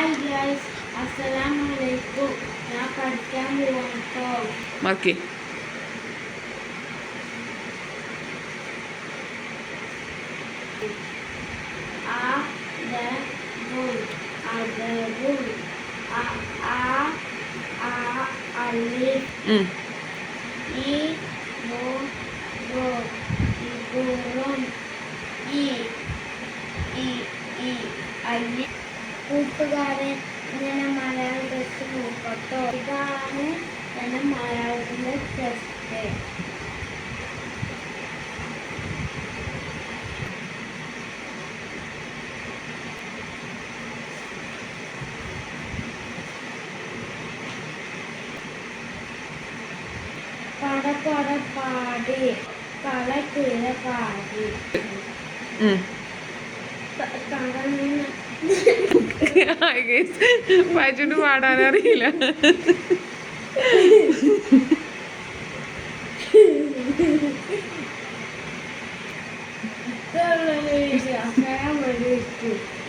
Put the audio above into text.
Hi guys, Assalamualaikum. Saya Fadika Murwanto. Maki. Adabun, adabun, a a a alif. Mm. I bo bo iburun i i i alif. കൂട്ടുകാരൻ ഇങ്ങനെ Malayalam test നോക്കട്ടോ. ഇതാണ് എന്റെ മലയാളത്തിന്റെ test പട പട പാടി. കള കീഴ പാടി. കടന്ന് പാച്ചുവിന് പാടാനറിയില്ല Thank you.